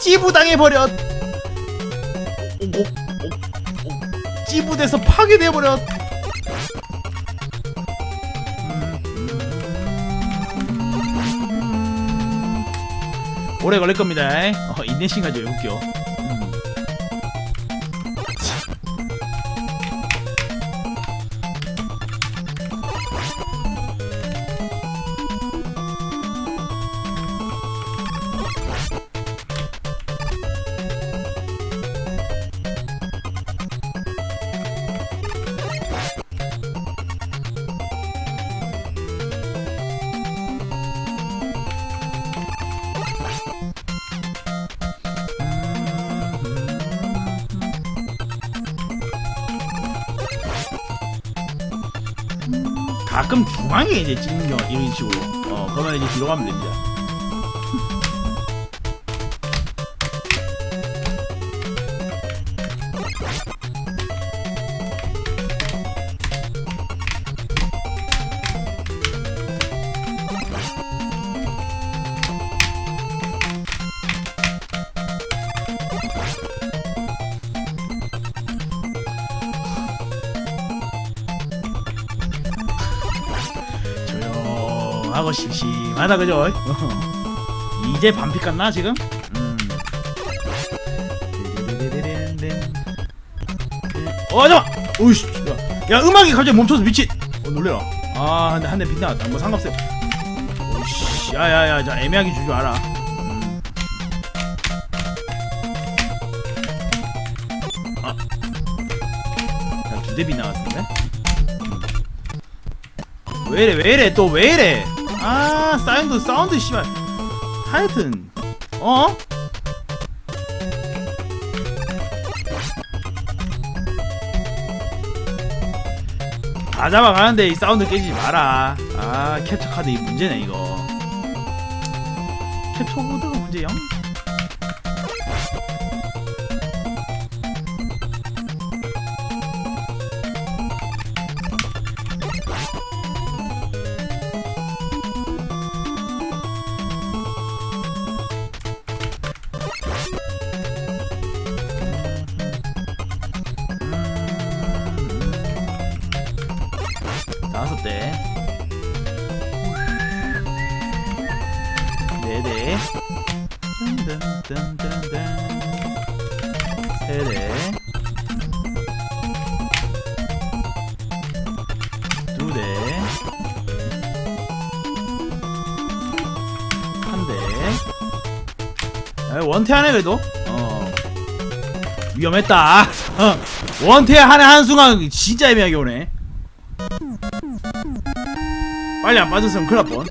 찌부당해버려 오, 오, 오, 오. 찌부돼서 파괴돼버려 오래 걸릴 겁니다. 어, 인내심 가지고 해볼 가끔 중앙에 이제 찍는 경우 이런 식으로 어 그러면 이제 뒤로 가면 됩니다 조용하고 심심하다 그죠? 어. 이제 반피 갔나 지금? 음. 어 잠깐! 오이씨 야, 야 음악이 갑자기 멈춰서 미친! 어 놀래라 아 근데 한대 빗나갔다 뭐 상관없어요 오이씨 야야야 자 애매하게 줄줄 알아 음. 아. 야두대 빗나갔는데? 왜이래 왜이래 또 왜이래 아 사운드 사운드 씨발 하여튼 어? 다 잡아가는데 이 사운드 깨지지 마라 아 캡처 카드 이 문제네 이거 캡처 보드가 문제야? 다섯 대. 네대. 세대. 두대. 한대. 원태 하네 그래도. 어. 위험했다. 어. 원태하는 한순간 진짜 애매하게 오네 빨리 안 빠졌으면 큰일 날 뻔.